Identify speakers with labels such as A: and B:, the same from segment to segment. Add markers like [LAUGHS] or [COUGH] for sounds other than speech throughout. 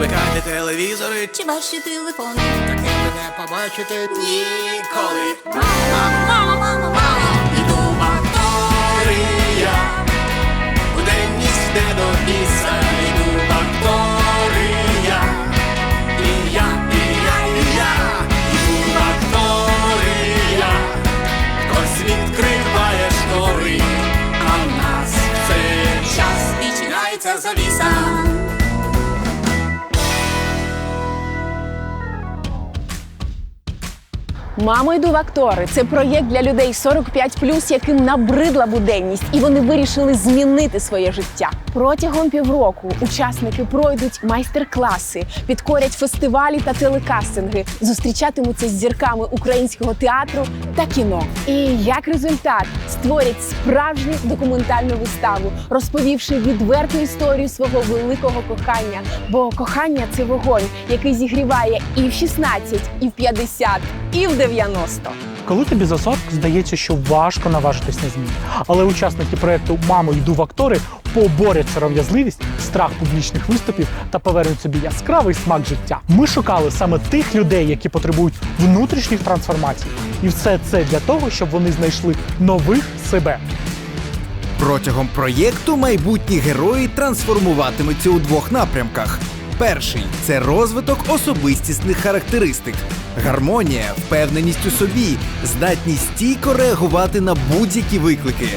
A: Вмикайте телевізори,
B: Чи ваші телефони?
A: таке мене побачите ніколи.
B: Мама, мама, мама, мама.
A: Іду в акторія, буденність не до біса, іду в акторія. І я, і я, і я, іду в акторія. Хтось відкриває штори, а в нас в цей час відчиняється завіса.
C: Мамо, йду в актори. Це проєкт для людей 45+, яким набридла буденність, і вони вирішили змінити своє життя. Протягом півроку учасники пройдуть майстер-класи, підкорять фестивалі та телекастинги, зустрічатимуться з зірками українського театру та кіно. І як результат створять справжню документальну виставу, розповівши відверту історію свого великого кохання. Бо кохання це вогонь, який зігріває і в 16, і в 50, і в 90.
D: Коли тобі за 40 здається, що важко наважитись на зміни. Але учасники проекту Мамо, йду в актори поборять сором'язливість, страх публічних виступів та повернуть собі яскравий смак життя. Ми шукали саме тих людей, які потребують внутрішніх трансформацій, і все це для того, щоб вони знайшли нових себе.
E: Протягом проєкту майбутні герої трансформуватимуться у двох напрямках. Перший це розвиток особистісних характеристик, гармонія, впевненість у собі, здатність стійко реагувати на будь-які виклики.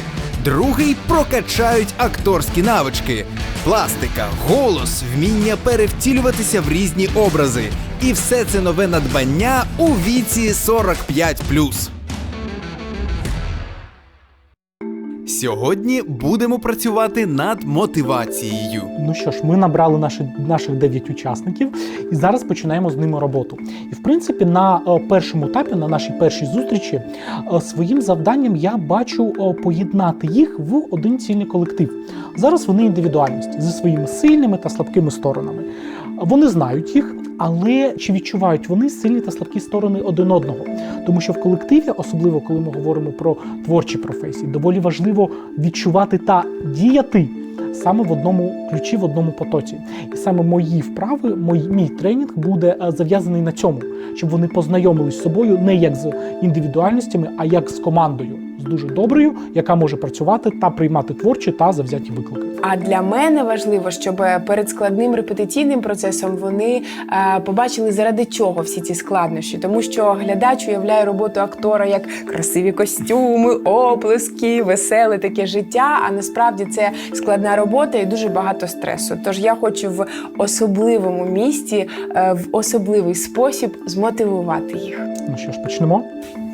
E: Другий прокачають акторські навички, пластика, голос, вміння перевтілюватися в різні образи. І все це нове надбання у віці 45+. Сьогодні будемо працювати над мотивацією.
D: Ну що ж, ми набрали наші, наших 9 учасників і зараз починаємо з ними роботу. І в принципі, на е, першому етапі, на нашій першій зустрічі, е, своїм завданням я бачу е, поєднати їх в один цільний колектив. Зараз вони індивідуальності зі своїми сильними та слабкими сторонами. Вони знають їх, але чи відчувають вони сильні та слабкі сторони один одного? Тому що в колективі, особливо коли ми говоримо про творчі професії, доволі важливо відчувати та діяти саме в одному ключі, в одному потоці. І саме мої вправи, мій, мій тренінг буде е, зав'язаний на цьому, щоб вони познайомились з собою не як з індивідуальностями, а як з командою, з дуже доброю, яка може працювати та приймати творчі та завзяті виклики.
C: А для мене важливо, щоб перед складним репетиційним процесом вони е, побачили заради чого всі ці складнощі, тому що глядач уявляє роботу актора як красиві костюми, оплески, веселе таке життя. А насправді це складна робота і дуже багато стресу. Тож я хочу в особливому місті, е, в особливий спосіб змотивувати їх.
D: Ну що ж, почнемо.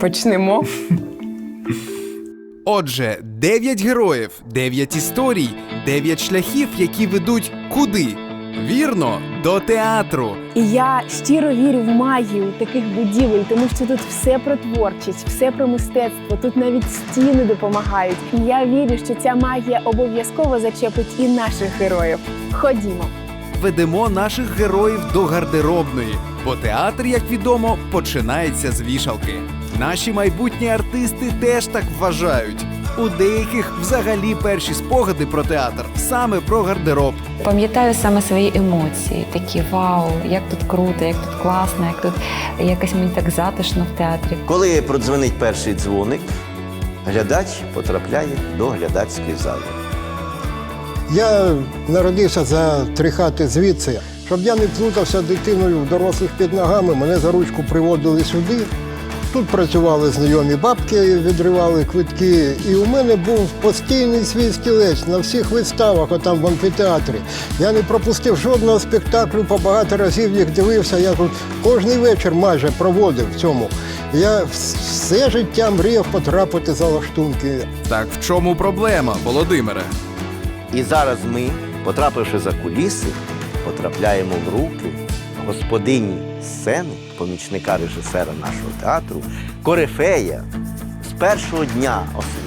C: Почнемо. [LAUGHS]
E: Отже, 9 героїв, 9 історій, 9 шляхів, які ведуть куди? Вірно, до театру.
C: І я щиро вірю в магію таких будівель, тому що тут все про творчість, все про мистецтво. Тут навіть стіни допомагають. І я вірю, що ця магія обов'язково зачепить і наших героїв. Ходімо.
E: Ведемо наших героїв до гардеробної, бо театр, як відомо, починається з вішалки. Наші майбутні артисти теж так вважають. У деяких взагалі перші спогади про театр саме про гардероб.
F: Пам'ятаю саме свої емоції, такі вау, як тут круто, як тут класно, як тут якось мені так затишно в театрі.
G: Коли продзвонить перший дзвоник, глядач потрапляє до глядацької зали.
H: Я народився за три хати звідси. Щоб я не плутався дитиною в дорослих під ногами, мене за ручку приводили сюди. Тут працювали знайомі бабки, відривали квитки. І у мене був постійний свій стілець на всіх виставах, отам в амфітеатрі. Я не пропустив жодного спектаклю, по багато разів їх дивився. Я тут кожний вечір майже проводив в цьому. Я все життя мріяв потрапити за лаштунки.
E: Так в чому проблема, Володимире?
G: І зараз ми, потрапивши за куліси, потрапляємо в руки господині сцени, помічника режисера нашого театру, корифея з першого дня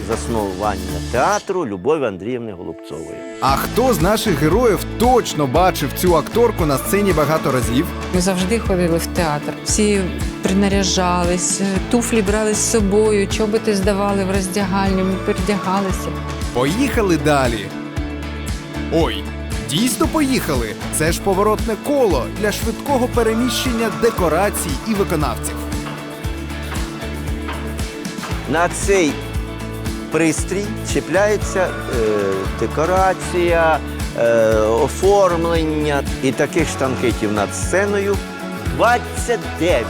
G: заснування театру Любові Андріївни Голубцової.
E: А хто з наших героїв точно бачив цю акторку на сцені багато разів?
I: Ми завжди ходили в театр. Всі принаряжались, туфлі брали з собою, чоботи здавали в роздягальню, ми передягалися.
E: Поїхали далі. Ой, Дійсно поїхали. Це ж поворотне коло для швидкого переміщення декорацій і виконавців.
G: На цей пристрій чіпляється е, декорація, е, оформлення і таких штанкетів над сценою 29.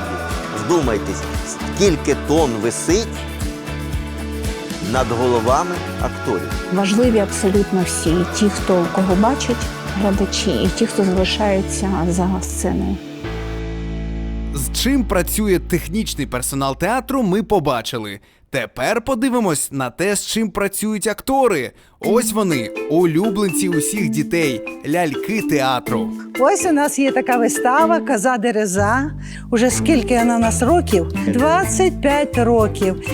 G: Вдумайтесь, скільки тонн висить над головами акторів.
J: Важливі абсолютно всі, і ті, хто кого бачать глядачі, і ті, хто залишаються за сценою.
E: З чим працює технічний персонал театру, ми побачили. Тепер подивимось на те, з чим працюють актори. Ось вони, улюбленці усіх дітей, ляльки театру.
K: Ось у нас є така вистава Коза Дереза. Уже скільки вона у нас років? [LAUGHS] 25 років.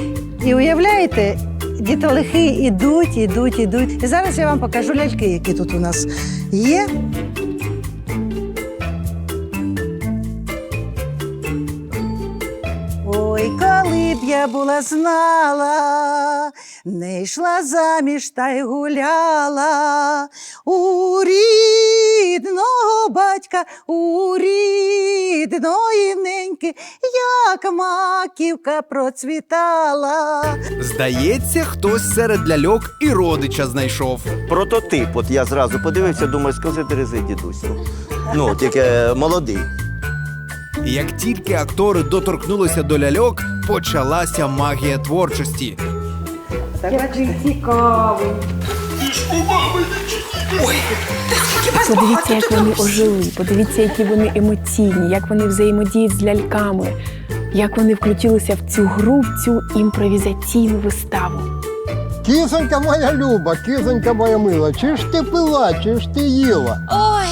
K: І уявляєте, дітолихи ідуть, ідуть, ідуть. І зараз я вам покажу ляльки, які тут у нас є. Ой, коли б я була знала, не йшла заміж та й гуляла у рідного батька, у рідної неньки, як маківка процвітала.
E: Здається, хтось серед ляльок і родича знайшов.
G: Прототип, от я зразу подивився, думаю, скажи Терези, дідусь. Ну, тільки молодий.
E: Як тільки актори доторкнулися до ляльок, почалася магія творчості.
C: Подивіться, як вони ожили, подивіться, які вони емоційні, як вони взаємодіють з ляльками, як вони включилися в цю гру, в цю імпровізаційну виставу.
H: Кізонька моя люба, кізонька моя мила, чи ж ти пила, чи ж ти їла?
B: Ой,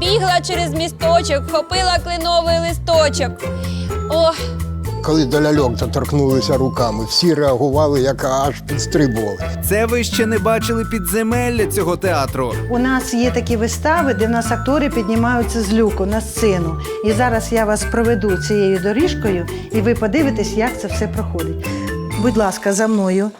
B: бігла через місточок, вхопила кленовий листочок. Ох,
H: Коли до ляльок доторкнулися руками, всі реагували, як аж підстрибували.
E: Це ви ще не бачили підземелля цього театру.
K: У нас є такі вистави, де в нас актори піднімаються з люку на сцену. І зараз я вас проведу цією доріжкою, і ви подивитесь, як це все проходить. Будь ласка, за мною.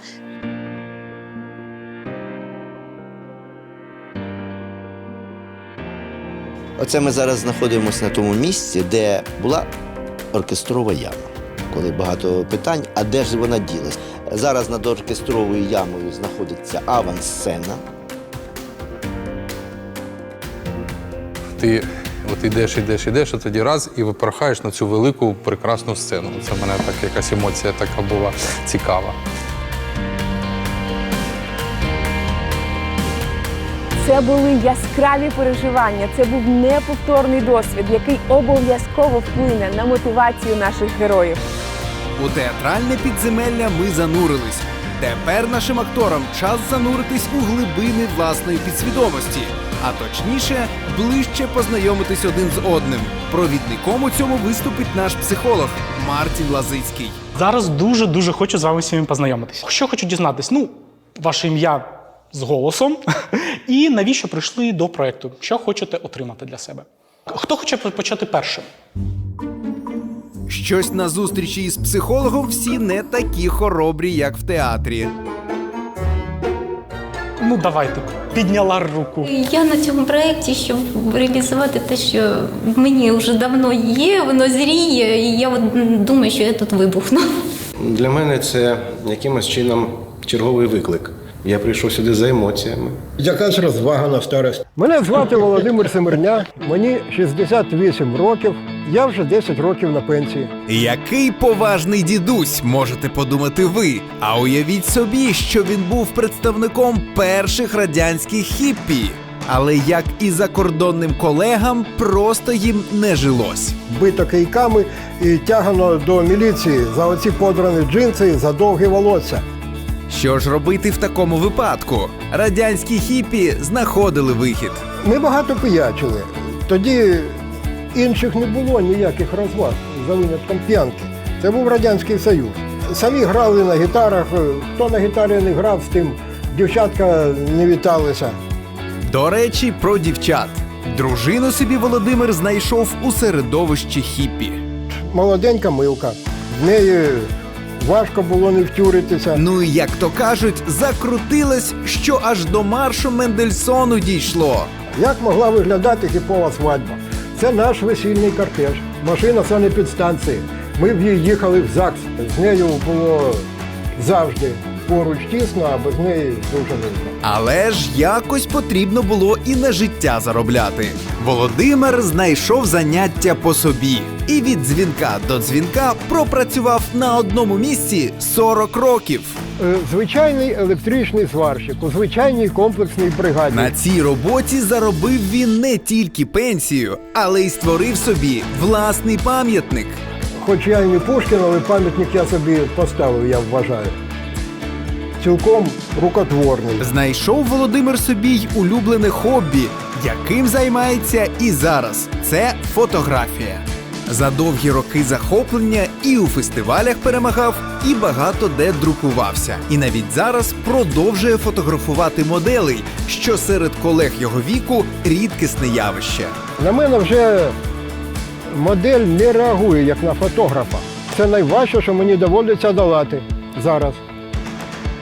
G: Оце ми зараз знаходимося на тому місці, де була оркестрова яма. Коли багато питань, а де ж вона ділась? Зараз над оркестровою ямою знаходиться авансцена.
L: Ти от ідеш, ідеш, ідеш, а тоді раз і випорхаєш на цю велику прекрасну сцену. Це в мене так якась емоція така була цікава.
C: Це були яскраві переживання. Це був неповторний досвід, який обов'язково вплине на мотивацію наших героїв.
E: У театральне підземелля ми занурились. Тепер нашим акторам час зануритись у глибини власної підсвідомості, а точніше, ближче познайомитись один з одним. Провідником у цьому виступить наш психолог Мартін Лазицький.
D: Зараз дуже дуже хочу з вами всіми познайомитись. Що хочу дізнатись? Ну, ваше ім'я з голосом, [LAUGHS] і навіщо прийшли до проекту? Що хочете отримати для себе? Хто хоче почати першим?
E: Щось на зустрічі із психологом всі не такі хоробрі, як в театрі.
D: Ну, давайте, підняла руку.
B: я на цьому проєкті, щоб реалізувати те, що в мені вже давно є, воно зріє, і я от думаю, що я тут вибухну.
M: Для мене це якимось чином черговий виклик. Я прийшов сюди за емоціями.
H: Якась розвага на старость. Мене звати Володимир Семерня, мені 68 років, я вже 10 років на пенсії.
E: Який поважний дідусь, можете подумати ви. А уявіть собі, що він був представником перших радянських хіппі. Але як і закордонним колегам, просто їм не жилось.
H: Бито кийками і тягано до міліції за оці подрані джинси за довгі волосся.
E: Що ж робити в такому випадку? Радянські хіпі знаходили вихід.
H: Ми багато пиячили. Тоді інших не було ніяких розваг за винятком п'янки. Це був Радянський Союз. Самі грали на гітарах. Хто на гітарі не грав, з тим дівчатка не віталися.
E: До речі, про дівчат. Дружину собі Володимир знайшов у середовищі хіпі.
H: Молоденька милка. В неї важко було не втюритися.
E: Ну і як то кажуть, закрутилось, що аж до маршу Мендельсону дійшло.
H: Як могла виглядати типова свадьба? Це наш весільний кортеж. Машина це не підстанції. Ми в її їхали в ЗАГС. З нею було завжди поруч тісно, а без неї дуже нудно.
E: Але ж якось потрібно було і на життя заробляти. Володимир знайшов заняття по собі і від дзвінка до дзвінка пропрацював на одному місці 40 років.
H: Е, Звичайний електричний зварщик у звичайній комплексній бригаді.
E: На цій роботі заробив він не тільки пенсію, але й створив собі власний пам'ятник.
H: Хоч я і не Пушкін, але пам'ятник я собі поставив, я вважаю. Цілком рукотворний.
E: Знайшов Володимир собі й улюблене хобі, яким займається і зараз. Це фотографія. За довгі роки захоплення і у фестивалях перемагав, і багато де друкувався. І навіть зараз продовжує фотографувати моделей, що серед колег його віку рідкісне явище.
H: На мене вже модель не реагує як на фотографа. Це найважче, що мені доводиться долати зараз.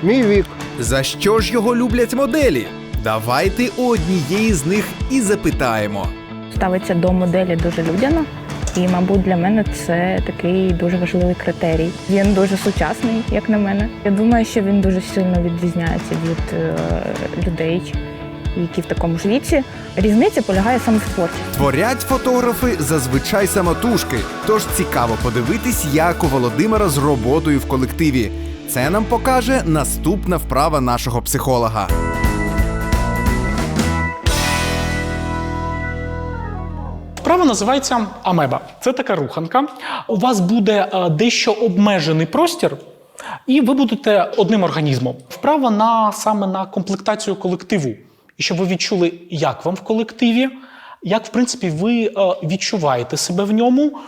H: Мій вік.
E: За що ж його люблять моделі? Давайте у однієї з них і запитаємо.
J: Ставиться до моделі дуже людяно. І, мабуть, для мене це такий дуже важливий критерій. Він дуже сучасний, як на мене. Я думаю, що він дуже сильно відрізняється від е, людей, які в такому ж віці. Різниця полягає саме в творчості.
E: Творять фотографи зазвичай самотужки, тож цікаво подивитись, як у Володимира з роботою в колективі. Це нам покаже наступна вправа нашого психолога.
D: Вправа називається амеба. Це така руханка. У вас буде е, дещо обмежений простір, і ви будете одним організмом. Вправа на саме на комплектацію колективу. І щоб ви відчули, як вам в колективі, як в принципі ви е, відчуваєте себе в ньому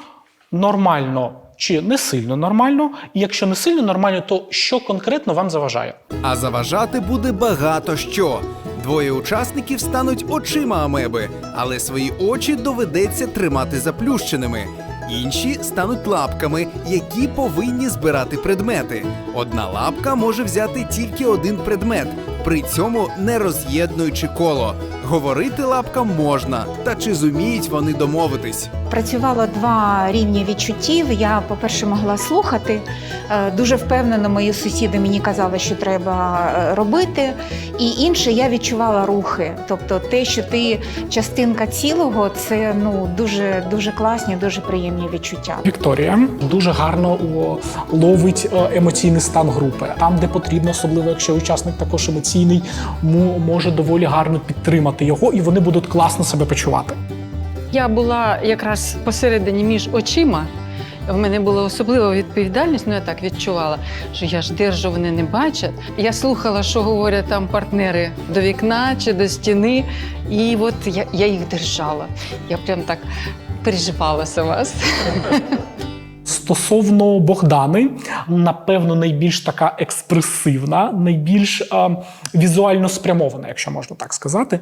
D: нормально чи не сильно нормально. І якщо не сильно нормально, то що конкретно вам заважає?
E: А заважати буде багато що. Двоє учасників стануть очима амеби, але свої очі доведеться тримати заплющеними. Інші стануть лапками, які повинні збирати предмети. Одна лапка може взяти тільки один предмет, при цьому не роз'єднуючи коло. Говорити лапкам можна, та чи зуміють вони домовитись?
N: Працювало два рівні відчуттів. Я, по-перше, могла слухати. Е, Дуже впевнено, мої сусіди мені казали, що треба е, робити. І інше я відчувала рухи. Тобто, те, що ти частинка цілого, це ну дуже дуже класні, дуже приємні відчуття.
D: Вікторія дуже гарно ловить е, емоційний стан групи. Там, де потрібно, особливо якщо учасник також емоційний, мо- може доволі гарно підтримати його, і вони будуть класно себе почувати.
I: Я була якраз посередині між очима. В мене була особлива відповідальність, ну я так відчувала, що я ж держу, вони не бачать. Я слухала, що говорять там партнери до вікна чи до стіни, і от я, я їх держала. Я прям так переживала за вас. [LAUGHS]
D: Стосовно Богдани, напевно, найбільш така експресивна, найбільш е, візуально спрямована, якщо можна так сказати.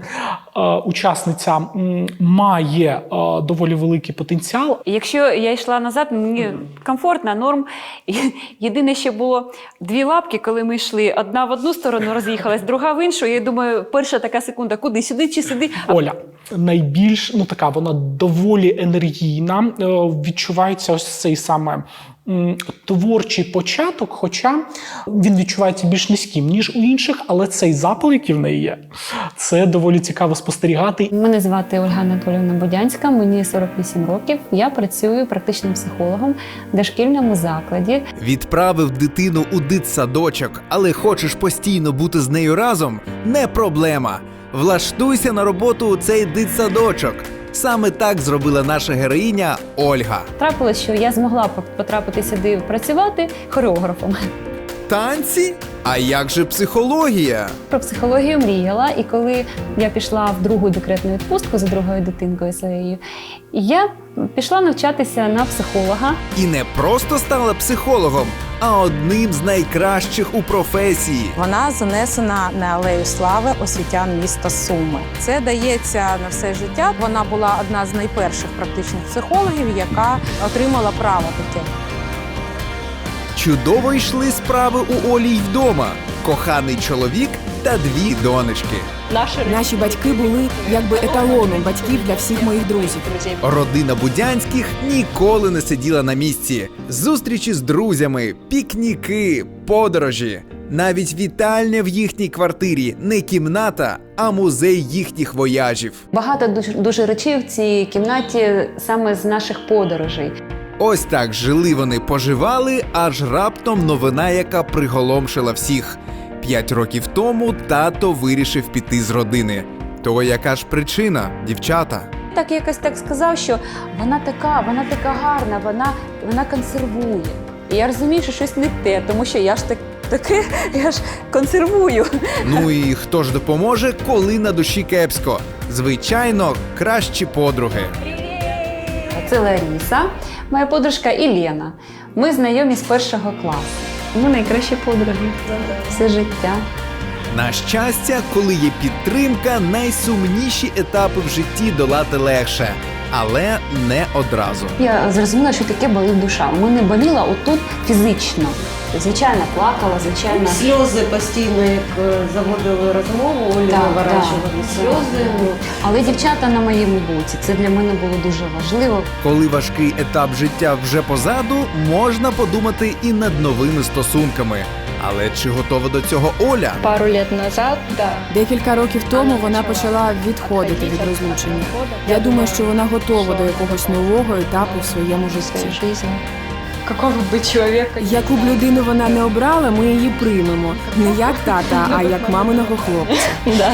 D: Е, учасниця м, має е, доволі великий потенціал.
O: Якщо я йшла назад, мені комфортно, норм. Єдине, що було дві лапки, коли ми йшли. Одна в одну сторону роз'їхалась, друга в іншу. Я думаю, перша така секунда, куди сюди чи сюди.
D: Оля найбільш ну така, вона доволі енергійна. е, Відчувається ось цей саме. Творчий початок, хоча він відчувається більш низьким, ніж у інших, але цей запал, який в неї є, це доволі цікаво спостерігати.
F: Мене звати Ольга Анатоліївна Будянська, мені 48 років. Я працюю практичним психологом в дошкільному закладі.
E: Відправив дитину у дитсадочок, але хочеш постійно бути з нею разом? Не проблема. Влаштуйся на роботу у цей дитсадочок. Саме так зробила наша героїня Ольга.
F: Трапилось, що я змогла потрапити сюди працювати хореографом.
E: Танці? А як же психологія?
F: Про психологію мріяла, і коли я пішла в другу декретну відпустку за другою дитинкою своєю, я пішла навчатися на психолога.
E: І не просто стала психологом, а одним з найкращих у професії.
P: Вона занесена на алею слави освітян міста Суми. Це дається на все життя. Вона була одна з найперших практичних психологів, яка отримала право таке.
E: Чудово йшли справи у Олі й вдома. Коханий чоловік та дві донечки.
C: Наші батьки були якби еталоном батьків для всіх моїх друзів.
E: Родина Будянських ніколи не сиділа на місці. Зустрічі з друзями, пікніки, подорожі. Навіть вітальня в їхній квартирі не кімната, а музей їхніх вояжів.
F: Багато дуже, дуже речей в цій кімнаті саме з наших подорожей.
E: Ось так жили вони, поживали, аж раптом новина, яка приголомшила всіх. П'ять років тому тато вирішив піти з родини. То яка ж причина, дівчата?
F: Так якось так сказав, що вона така, вона така гарна, вона, вона консервує. І я розумію, що щось не те, тому що я ж так таке, [LAUGHS] я ж консервую.
E: Ну [LAUGHS] і хто ж допоможе, коли на душі кепсько? Звичайно, кращі подруги.
F: Це Ларіса, моя подружка Ілена. Ми знайомі з першого класу. Ми найкращі подруги. Все життя.
E: На щастя, коли є підтримка, найсумніші етапи в житті долати легше, але не одразу.
F: Я зрозуміла, що таке болить душа. У мене боліла отут фізично. Звичайно, плакала, звичайно.
Q: Сльози постійно, як е, заводили розмову, Олі
F: Так,
Q: наворачували
F: так,
Q: сльози. Ну,
F: Але дівчата на моєму боці. Це для мене було дуже важливо.
E: Коли важкий етап життя вже позаду, можна подумати і над новими стосунками. Але чи готова до цього Оля?
J: Пару лет назад, да.
C: Декілька років тому вона почала відходити від розлучення. Я думаю, що вона готова до якогось нового етапу в своєму житті.
F: Какого би чоловіка?
C: Яку б людину вона не обрала, ми її приймемо. Не як тата, а як маминого хлопця.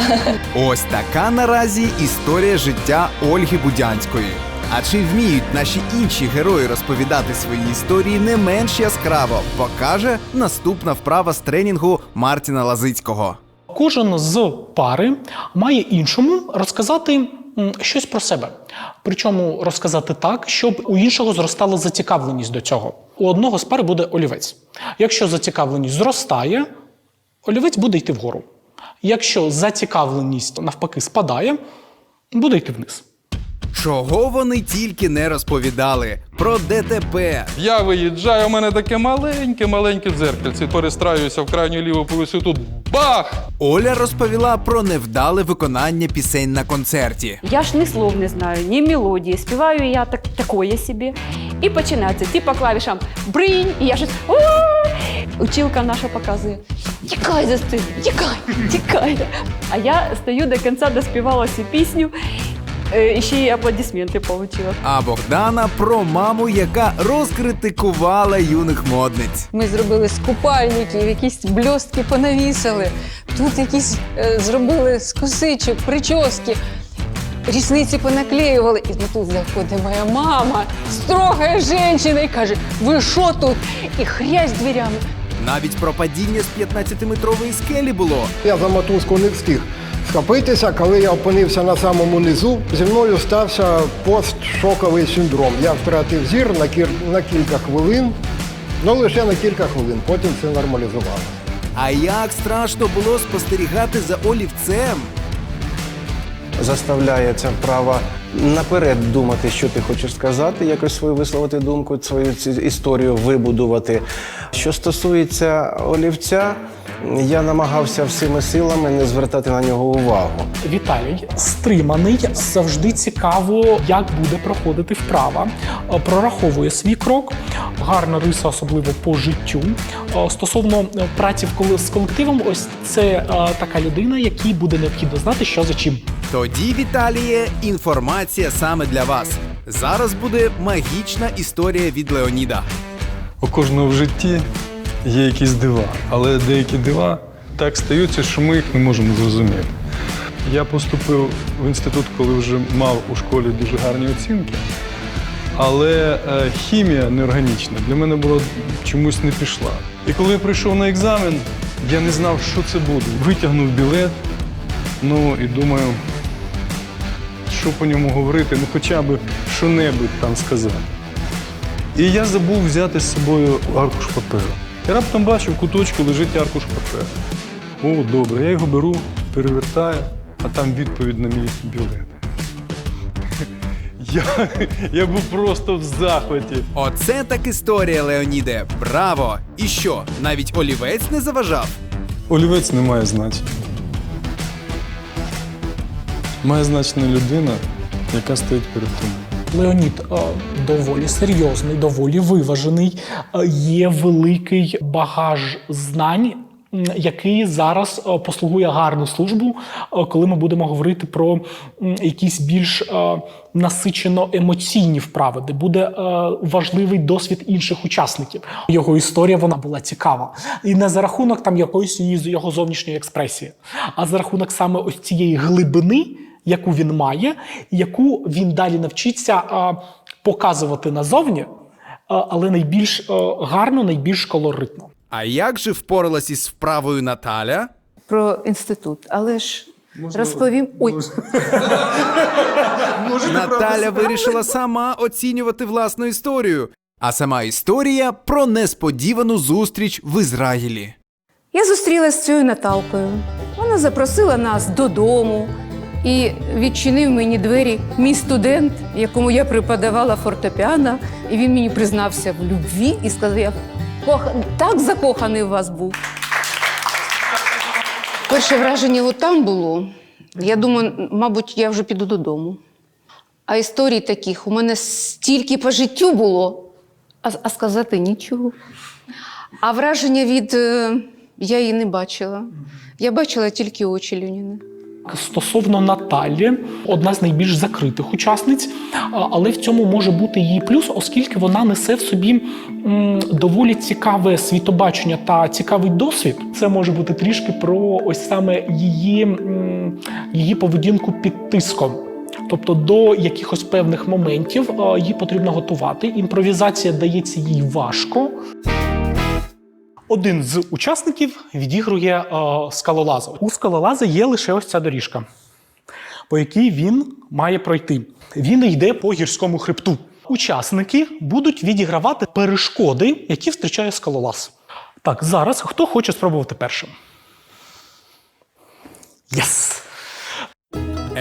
C: [LAUGHS]
E: Ось така наразі історія життя Ольги Будянської. А чи вміють наші інші герої розповідати свої історії не менш яскраво, покаже наступна вправа з тренінгу Мартіна Лазицького.
D: Кожен з пари має іншому розказати щось про себе. Причому розказати так, щоб у іншого зростала зацікавленість до цього. У одного з пари буде олівець. Якщо зацікавленість зростає, олівець буде йти вгору. Якщо зацікавленість навпаки спадає, буде йти вниз.
E: Чого вони тільки не розповідали про ДТП,
L: Я виїжджаю, у мене таке маленьке, маленьке дзеркальце. Перестраюся в крайню ліву полосу. Тут бах!
E: Оля розповіла про невдале виконання пісень на концерті.
O: Я ж ні слов не знаю, ні мелодії. Співаю я так, такое собі. І починається. Ті по клавішам бринь, і я щось. Училка наша показує. Тікай за стиль, тікай, тікай. А я стою до кінця, доспівала цю пісню. Е, І ще й аплодисменти отримала.
E: А Богдана про маму, яка розкритикувала юних модниць.
Q: Ми зробили з купальників, якісь бльостки понавісили. Тут якісь е, зробили з косичок, прически. Рісниці понаклеювали. І тут заходить моя мама, строга жінка, і каже: ви що тут? І хрясь дверями.
E: Навіть про падіння з 15-метрової скелі було.
H: Я за мотузку не встиг схопитися. Коли я опинився на самому низу, зі мною стався постшоковий синдром. Я втратив зір на, кір- на кілька хвилин, ну лише на кілька хвилин, потім це нормалізувалося.
E: А як страшно було спостерігати за олівцем.
M: заставляє ця вправа наперед думати, що ти хочеш сказати, якось свою висловити думку, свою цю історію вибудувати. Що стосується олівця, я намагався всіми силами не звертати на нього увагу.
D: Віталій стриманий, завжди цікаво, як буде проходити вправа. Е, Прораховує свій крок, гарна риса, особливо по життю. Е, Стосовно е, праці в коле- з колективом, ось це така людина, якій буде необхідно знати, що за чим.
E: Тоді, Віталіє, інформація саме для вас. Зараз буде магічна історія від Леоніда.
L: У кожного в житті є якісь дива, але деякі дива так стаються, що ми їх не можемо зрозуміти. Я поступив в інститут, коли вже мав у школі дуже гарні оцінки, але е, хімія неорганічна для мене була чомусь не пішла. І коли я прийшов на екзамен, я не знав, що це буде. Витягнув білет, ну і думаю, що по ньому говорити, ну хоча б що-небудь там сказати. І я забув взяти з собою аркуш паперу. І раптом бачу, в куточку лежить аркуш паперу. О, добре, я його беру, перевертаю, а там відповідь на мій білет. [LAUGHS] Я, я був просто в захваті.
E: Оце так історія, Леоніде. Браво! І що, навіть олівець не заважав?
L: Олівець не має значення. Має значення людина, яка стоїть перед тобою.
D: Леонід е, доволі серйозний, доволі виважений. е, Є великий багаж знань, який зараз е, послугує гарну службу, коли ми будемо говорити про якісь більш насичено емоційні вправи, де буде важливий досвід інших учасників. Його історія вона була цікава. І не за рахунок там якоїсь його зовнішньої експресії, а за рахунок саме ось цієї глибини яку він має, яку він далі навчиться показувати назовні, але найбільш гарно, найбільш колоритно.
E: А як же впоралась із вправою Наталя?
F: Про інститут, але ж розповім. Ой,
E: Наталя вирішила сама оцінювати власну історію. А сама історія про несподівану зустріч в Ізраїлі.
P: Я зустрілася з цією Наталкою. Вона запросила нас додому і відчинив мені двері мій студент, якому я преподавала фортепіано, і він мені признався в любві і сказав, я так закоханий в вас був. Перше враження от там було. Я думаю, мабуть, я вже піду додому. А історій таких у мене стільки по життю було, а, а сказати нічого. А враження від е, я її не бачила. Я бачила тільки очі Люніни.
D: Стосовно Наталі, одна з найбільш закритих учасниць, але в цьому може бути її плюс, оскільки вона несе в собі доволі цікаве світобачення та цікавий досвід. Це може бути трішки про ось саме її, її поведінку під тиском. Тобто до якихось певних моментів її потрібно готувати. Імпровізація дається їй важко. Один з учасників відігрує е, скалолаза. У скалолаза є лише ось ця доріжка, по якій він має пройти. Він йде по гірському хребту. Учасники будуть відігравати перешкоди, які зустрічає скалолаз. Так, зараз хто хоче спробувати першим? Єс!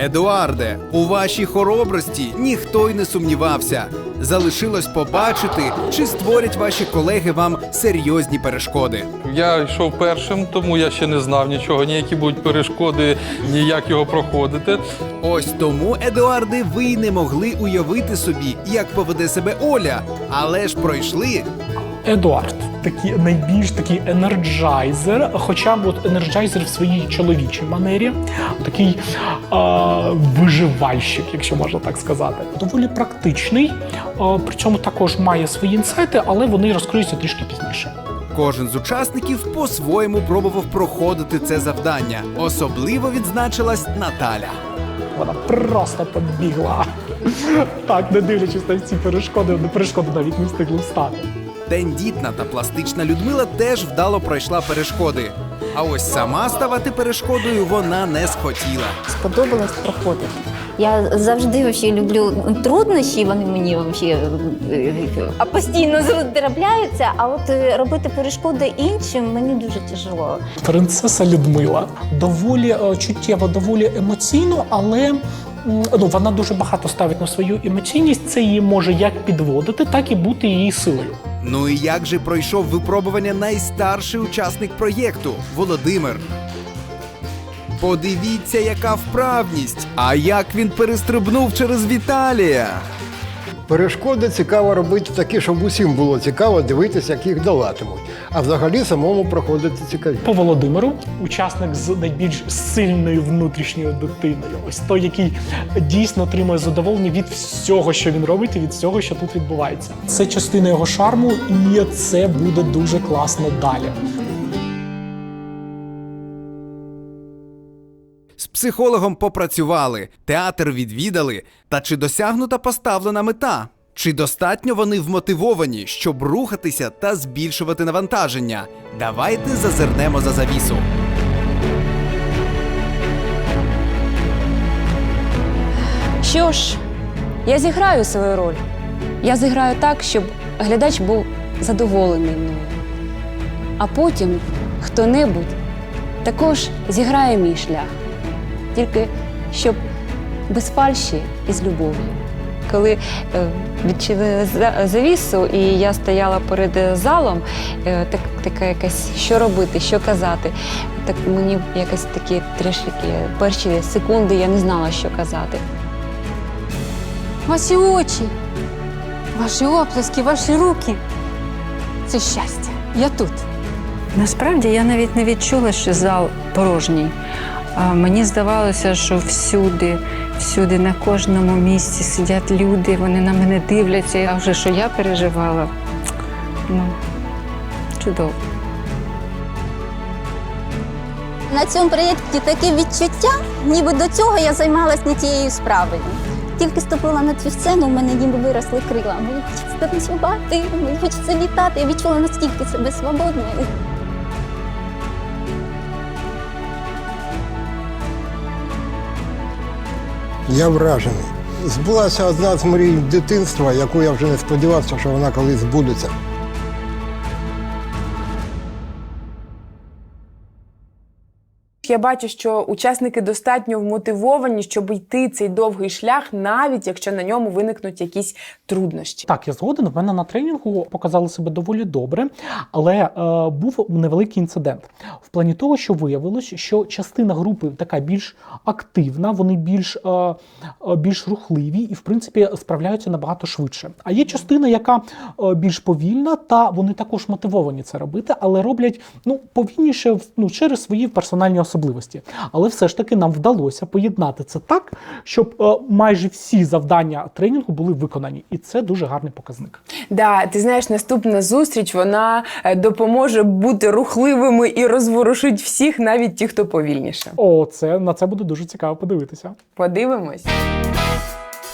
E: Едуарде, у вашій хоробрості ніхто й не сумнівався. Залишилось побачити, чи створять ваші колеги вам серйозні перешкоди.
L: Я йшов першим, тому я ще не знав нічого, ніякі будуть перешкоди, ніяк його проходити.
E: Ось тому, Едуарде, ви й не могли уявити собі, як поведе себе Оля, але ж пройшли.
D: Едуард, такий найбільш такий енерджайзер, хоча б от енерджайзер в своїй чоловічій манері, такий а, виживальщик, якщо можна так сказати. Доволі практичний, а, при цьому також має свої інсайти, але вони розкриються трішки пізніше.
E: Кожен з учасників по-своєму пробував проходити це завдання. Особливо відзначилась Наталя.
D: Вона просто побігла. Так, не дивлячись на ці перешкоди, перешкоди навіть не встигли встати.
E: Тендітна та пластична Людмила теж вдало пройшла перешкоди. А ось сама ставати перешкодою вона не схотіла.
B: Сподобалось проходити. Я завжди вообще люблю труднощі, вони мені вообще е, а постійно трапляються, а от е, робити перешкоди іншим мені дуже тяжело.
D: Принцеса Людмила доволі е, чуттєво, доволі емоційно, але ну, вона дуже багато ставить на свою емоційність. Це її може як підводити, так і бути її силою.
E: Ну і як же пройшов випробування найстарший учасник проєкту Володимир. Подивіться, яка вправність! А як він перестрибнув через Віталія!
H: Перешкоди цікаво робити такі, щоб усім було цікаво дивитися, як їх долатимуть. А взагалі самому проходити цікавіше.
D: По Володимиру, учасник з найбільш сильною внутрішньою дитиною. Ось той, який дійсно отримує задоволення від всього, що він робить, і від всього, що тут відбувається. Це частина його шарму, і це буде дуже класно далі.
E: Психологом попрацювали, театр відвідали. Та чи досягнута поставлена мета? Чи достатньо вони вмотивовані, щоб рухатися та збільшувати навантаження? Давайте зазирнемо за завісу.
F: Що ж, я зіграю свою роль. Я зіграю так, щоб глядач був задоволений мною. А потім хто-небудь також зіграє мій шлях. Тільки щоб без фальші і з любов'ю. коли е, відчинили завісу, і я стояла перед залом, е, так, така якась, що робити, що казати. Так мені якось такі трішки перші секунди я не знала, що казати.
Q: Ваші очі, ваші оплески, ваші руки. Це щастя. Я тут.
I: Насправді я навіть не відчула, що зал порожній. Мені здавалося, що всюди, всюди, на кожному місці сидять люди, вони на мене дивляться. А вже що я переживала, ну, чудово.
B: На цьому проєкті таке відчуття, ніби до цього я займалась не тією справою. Тільки ступила на цю сцену, у мене ніби виросли крила. Мені хочеться танцювати, мені хочеться літати. Я відчула наскільки себе свободною.
H: Я вражений. Збулася одна з мрій дитинства, яку я вже не сподівався, що вона колись збудеться.
C: Я бачу, що учасники достатньо вмотивовані, щоб йти цей довгий шлях, навіть якщо на ньому виникнуть якісь труднощі.
D: Так, я згоден. В мене на тренінгу показали себе доволі добре, але е, був невеликий інцидент в плані того, що виявилось, що частина групи така більш активна, вони більш, е, е, більш рухливі і, в принципі, справляються набагато швидше. А є частина, яка е, більш повільна, та вони також мотивовані це робити, але роблять ну повільніше ну, через свої персональні особливості. Але все ж таки нам вдалося поєднати це так, щоб е, майже всі завдання тренінгу були виконані, і це дуже гарний показник.
C: Да, ти знаєш, наступна зустріч вона е, допоможе бути рухливими і розворушить всіх, навіть ті, хто повільніше.
D: О, це на це буде дуже цікаво подивитися.
C: Подивимось.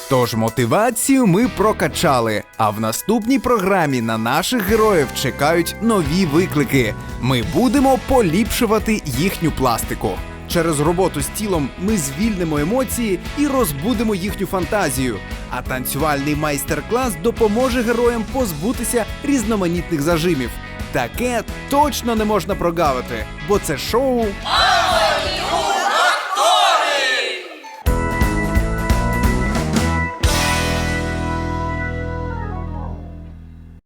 E: Тож мотивацію ми прокачали. А в наступній програмі на наших героїв чекають нові виклики. Ми будемо поліпшувати їхню пластику. Через роботу з тілом ми звільнимо емоції і розбудемо їхню фантазію. А танцювальний майстер-клас допоможе героям позбутися різноманітних зажимів. Таке точно не можна прогавити, бо це шоу